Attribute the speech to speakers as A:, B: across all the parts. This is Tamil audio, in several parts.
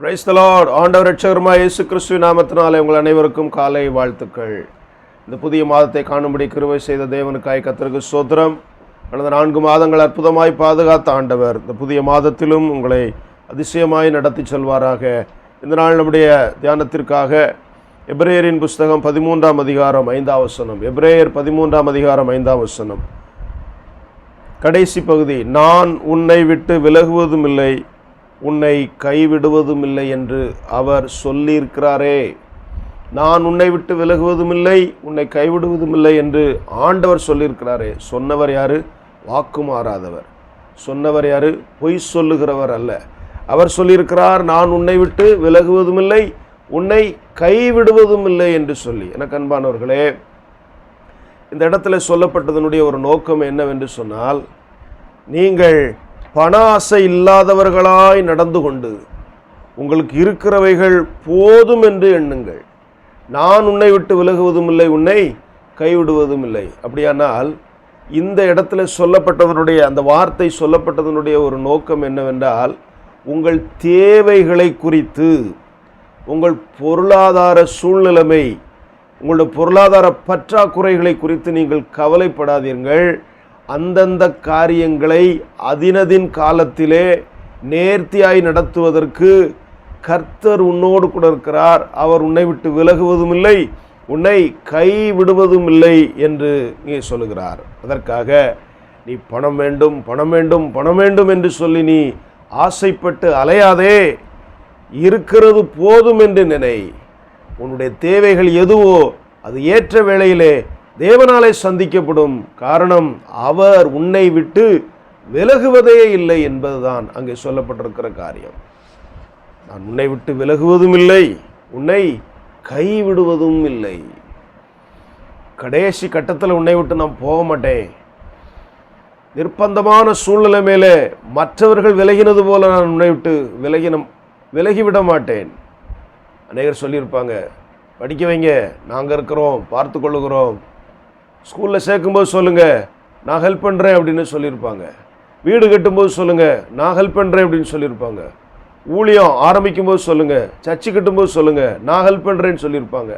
A: பிரைஸ் ஆண்டவர் ரட்சகருமா இயேசு கிறிஸ்துவ நாமத்தினாலே உங்கள் அனைவருக்கும் காலை வாழ்த்துக்கள். இந்த புதிய மாதத்தை காணும்படி கிருவை செய்த தேவனுக்காய் கத்திற்கு சோத்திரம் கடந்த நான்கு மாதங்கள் அற்புதமாய் பாதுகாத்த ஆண்டவர் இந்த புதிய மாதத்திலும் உங்களை அதிசயமாய் நடத்தி செல்வாராக. இந்த நாள் நம்முடைய தியானத்திற்காக எப்ரேயரின் புஸ்தகம் பதிமூன்றாம் அதிகாரம் ஐந்தாம் வசனம். எப்ரேயர் பதிமூன்றாம் அதிகாரம் ஐந்தாம் வசனம். கடைசி பகுதி நான் உன்னை விட்டு விலகுவதும் இல்லை உன்னை கைவிடுவதும் இல்லை என்று அவர் சொல்லியிருக்கிறாரே. நான் உன்னை விட்டு விலகுவதும் இல்லை உன்னை கைவிடுவதும் இல்லை என்று ஆண்டவர் சொல்லியிருக்கிறாரே. சொன்னவர் யாரு? வாக்கு மாறாதவர். சொன்னவர் யாரு? பொய் சொல்லுகிறவர் அல்ல. அவர் சொல்லியிருக்கிறார் நான் உன்னை விட்டு விலகுவதும் இல்லை உன்னை கைவிடுவதும் இல்லை என்று சொல்லி. எனக்கு அன்பானவர்களே இந்த இடத்துல சொல்லப்பட்டதனுடைய ஒரு நோக்கம் என்னவென்று சொன்னால் நீங்கள் பண ஆசை இல்லாதவர்களாய் நடந்து கொண்டு உங்களுக்கு இருக்கிறவைகள் போதும் என்று எண்ணுங்கள். நான் உன்னை விட்டு விலகுவதும் இல்லை உன்னை கைவிடுவதும் இல்லை அப்படியானால் இந்த இடத்துல சொல்லப்பட்டதனுடைய அந்த வார்த்தை சொல்லப்பட்டதனுடைய ஒரு நோக்கம் என்னவென்றால் உங்கள் தேவைகளை குறித்து உங்கள் பொருளாதார சூழ்நிலைமை உங்களுடைய பொருளாதார பற்றாக்குறைகளை குறித்து நீங்கள் கவலைப்படாதீர்கள். அந்தந்த காரியங்களை அதினதின் காலத்திலே நேர்த்தியாய் நடத்துவதற்கு கர்த்தர் உன்னோடு கூட இருக்கிறார். அவர் உன்னை விட்டு விலகுவதும் இல்லை உன்னை கை விடுவதும் இல்லை என்று நீ சொல்லுகிறார். அதற்காக நீ பணம் வேண்டும் பணம் வேண்டும் பணம் வேண்டும் என்று சொல்லி நீ ஆசைப்பட்டு அலையாதே. இருக்கிறது போதும் என்று நினை. உன்னுடைய தேவைகள் எதுவோ அது ஏற்ற வேளையிலே தேவனாலே சந்திக்கப்படும் காரணம் அவர் உன்னை விட்டு விலகுவதே இல்லை என்பதுதான் அங்கே சொல்லப்பட்டிருக்கிற காரியம். நான் உன்னை விட்டு விலகுவதும் இல்லை உன்னை கைவிடுவதும் இல்லை. கடைசி கட்டத்தில் உன்னை விட்டு நான் போக மாட்டேன். நிர்பந்தமான சூழ்நிலை மேலே மற்றவர்கள் விலகினது போல நான் உன்னை விட்டு விலகின விலகிவிட மாட்டேன். அநேகர் சொல்லியிருப்பாங்க படிக்க வைங்க நாங்கள் இருக்கிறோம் பார்த்து கொள்ளுகிறோம். ஸ்கூலில் சேர்க்கும்போது சொல்லுங்கள் நான் ஹெல்ப் பண்ணுறேன் அப்படின்னு சொல்லியிருப்பாங்க. வீடு கட்டும்போது சொல்லுங்கள் நான் ஹெல்ப் பண்ணுறேன் அப்படின்னு சொல்லியிருப்பாங்க. ஊழியம் ஆரம்பிக்கும்போது சொல்லுங்கள் சர்ச்சு கட்டும்போது சொல்லுங்கள் நான் ஹெல்ப் பண்ணுறேன்னு சொல்லியிருப்பாங்க.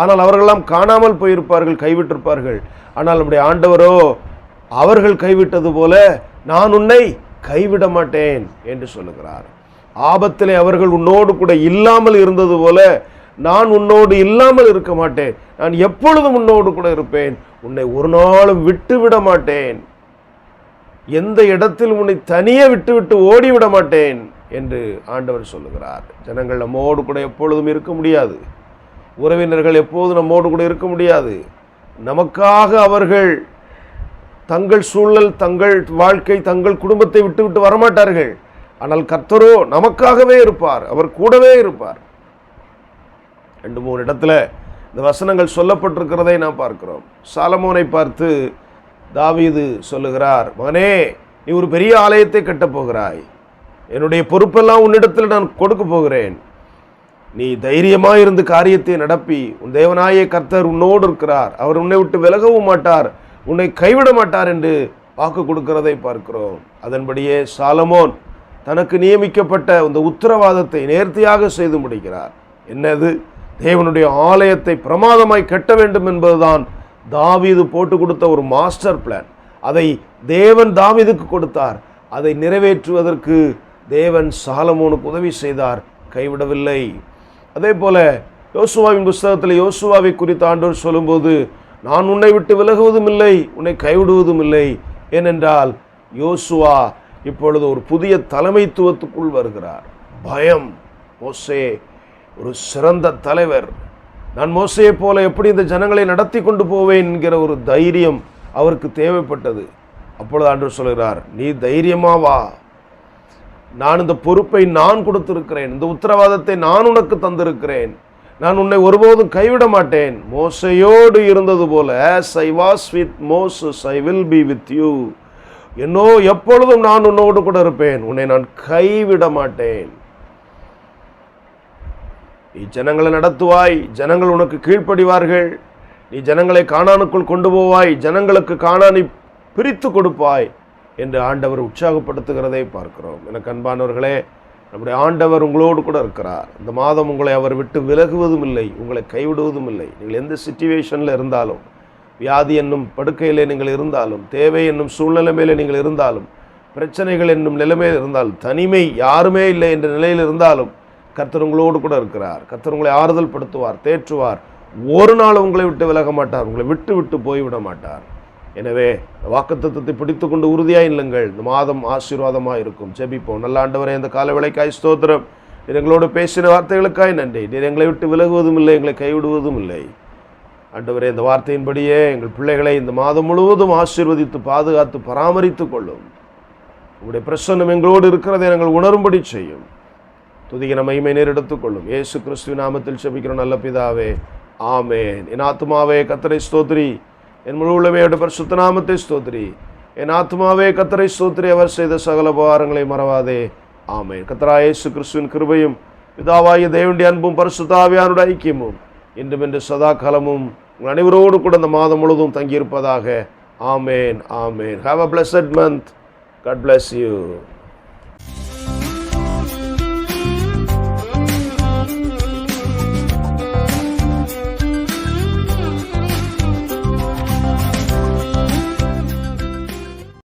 A: ஆனால் அவர்களெல்லாம் காணாமல் போயிருப்பார்கள் கைவிட்டிருப்பார்கள். ஆனால் நம்முடைய ஆண்டவரோ அவர்கள் கைவிட்டது போல நான் உன்னை கைவிட மாட்டேன் என்று சொல்லுகிறார். ஆபத்திலே அவர்கள் உன்னோடு கூட இல்லாமல் இருந்தது போல நான் உன்னோடு இல்லாமல் இருக்க மாட்டேன். நான் எப்பொழுதும் உன்னோடு கூட இருப்பேன். உன்னை ஒரு நாளும் விட்டு விட மாட்டேன். எந்த இடத்தில் உன்னை தனியே விட்டுவிட்டு ஓடிவிட மாட்டேன் என்று ஆண்டவர் சொல்லுகிறார். ஜனங்கள் நம்மோடு கூட எப்பொழுதும் இருக்க முடியாது. உறவினர்கள் எப்போதும் நம்மோடு கூட இருக்க முடியாது. நமக்காக அவர்கள் தங்கள் சூழல் தங்கள் வாழ்க்கை தங்கள் குடும்பத்தை விட்டுவிட்டு வரமாட்டார்கள். ஆனால் கர்த்தரோ நமக்காகவே இருப்பார். அவர் கூடவே இருப்பார். ரெண்டு மூணு இடத்துல இந்த வசனங்கள் சொல்லப்பட்டிருக்கிறதை நாம் பார்க்கிறோம். சாலமோனை பார்த்து தாவீது சொல்லுகிறார் மகனே நீ ஒரு பெரிய ஆலயத்தை கட்டப் போகிறாய். என்னுடைய பொறுப்பெல்லாம் உன்னிடத்தில் நான் கொடுக்க போகிறேன். நீ தைரியமாக இருந்து காரியத்தை நடப்பி. உன் தேவனாய கர்த்தர் உன்னோடு இருக்கிறார். அவர் உன்னை விட்டு விலகவும் மாட்டார். உன்னை கைவிட மாட்டார் என்று வாக்கு கொடுக்கிறதை பார்க்கிறோம். அதன்படியே சாலமோன் தனக்கு நியமிக்கப்பட்ட இந்த உத்தரவாதத்தை நேர்த்தியாக செய்து முடிக்கிறார். என்னது? தேவனுடைய ஆலயத்தை பிரமாதமாய் கட்ட வேண்டும் என்பதுதான் தாவீது போட்டு கொடுத்த ஒரு மாஸ்டர் பிளான். அதை தேவன் தாவீதுக்கு கொடுத்தார். அதை நிறைவேற்றுவதற்கு தேவன் சாலமோனுக்கு உதவி செய்தார். கைவிடவில்லை. அதே போல யோசுவாவின் புஸ்தகத்தில் யோசுவாவை குறித்த ஆண்டோர் சொல்லும்போது நான் உன்னை விட்டு விலகுவதும் இல்லை உன்னை கைவிடுவதும் இல்லை ஏனென்றால் யோசுவா இப்பொழுது ஒரு புதிய தலைமைத்துவத்துக்குள் வருகிறார். பயம். ஓசே ஒரு சிறந்த தலைவர். நான் மோசையை போல எப்படி இந்த ஜனங்களை நடத்தி கொண்டு போவேன் என்கிற ஒரு தைரியம் அவருக்கு தேவைப்பட்டது. அப்பொழுது அன்று சொல்கிறார் நீ தைரியமா வா. நான் இந்த பொறுப்பை நான் கொடுத்திருக்கிறேன். இந்த உத்தரவாதத்தை நான் உனக்கு தந்திருக்கிறேன். நான் உன்னை ஒருபோதும் கைவிட மாட்டேன். மோசையோடு இருந்தது போல I was with Moses I will be with you. என்னோ எப்பொழுதும் நான் உன்னோடு கூட இருப்பேன். உன்னை நான் கைவிட மாட்டேன். நீ ஜனங்களை நடத்துவாய் ஜனங்கள் உனக்கு கீழ்ப்படிவார்கள். நீ ஜனங்களை காணானுக்குள் கொண்டு போவாய் ஜனங்களுக்கு காணானை பிரித்து கொடுப்பாய் என்று ஆண்டவர் உற்சாகப்படுத்துகிறதை பார்க்கிறோம். எனக்கு அன்பானவர்களே நம்முடைய ஆண்டவர் உங்களோடு கூட இருக்கிறார். இந்த மாதம் உங்களை அவர் விட்டு விலகுவதும் இல்லை உங்களை கைவிடுவதும் இல்லை. நீங்கள் எந்த சுச்சுவேஷனில் இருந்தாலும் வியாதி என்னும் படுக்கையிலே நீங்கள் இருந்தாலும் தேவை என்னும் சூழ்நிலைமையில நீங்கள் இருந்தாலும் பிரச்சனைகள் என்னும் நிலைமையில் இருந்தாலும் தனிமை யாருமே இல்லை என்ற நிலையில் இருந்தாலும் கர்த்தர் உங்களோடு கூட இருக்கிறார். கர்த்தர் உங்களை ஆறுதல் படுத்துவார் தேற்றுவார். ஒரு நாள் உங்களை விட்டு விலக மாட்டார் உங்களை விட்டு விட்டு போய்விட மாட்டார். எனவே வாக்குத்தத்தத்தை பிடித்து கொண்டு உறுதியாக இல்லுங்கள் இந்த மாதம் ஆசீர்வாதமாக இருக்கும். ஜெபிப்போம். நல்ல ஆண்டவரே இந்த கால விலைக்காய் ஸ்தோத்திரம். நீர் எங்களோடு பேசின வார்த்தைகளுக்காய் நன்றி. நீர் எங்களை விட்டு விலகுவதும் இல்லை எங்களை கைவிடுவதும் இல்லை. ஆண்டவரே இந்த வார்த்தையின்படியே எங்கள் பிள்ளைகளை இந்த மாதம் முழுவதும் ஆசீர்வதித்து பாதுகாத்து பராமரித்து கொள்ளும். உங்களுடைய பிரசன்னம் எங்களோடு இருக்கிறதை நாங்கள் உணரும்படி செய்யும். துதிகின மகிமை நேரெடுத்துக் கொள்ளும். ஏசு கிறிஸ்துவின் நாமத்தில் செபிக்கிற நல்ல பிதாவே. ஆமேன். என் ஆத்மாவே கத்தரை ஸ்தோத்ரி என் முழு உள்ளமையோட பரிசுத்த நாமத்தை ஸ்தோத்ரி என் ஆத்மாவே கத்தரை ஸ்தோத்ரி அவர் செய்த சகல உபகாரங்களை மறவாதே. ஆமேன். கத்தரா ஏசு கிறிஸ்துவின் கிருபையும் பிதாவாகிய தேவனுடைய அன்பும் பரிசுத்தாவியானுடைய ஐக்கியமும் இன்றும் இன்று சதா காலமும் உங்கள் அனைவரோடு கூட இந்த மாதம் முழுவதும் தங்கியிருப்பதாக. ஆமேன். ஆமேன். Have a blessed month God bless you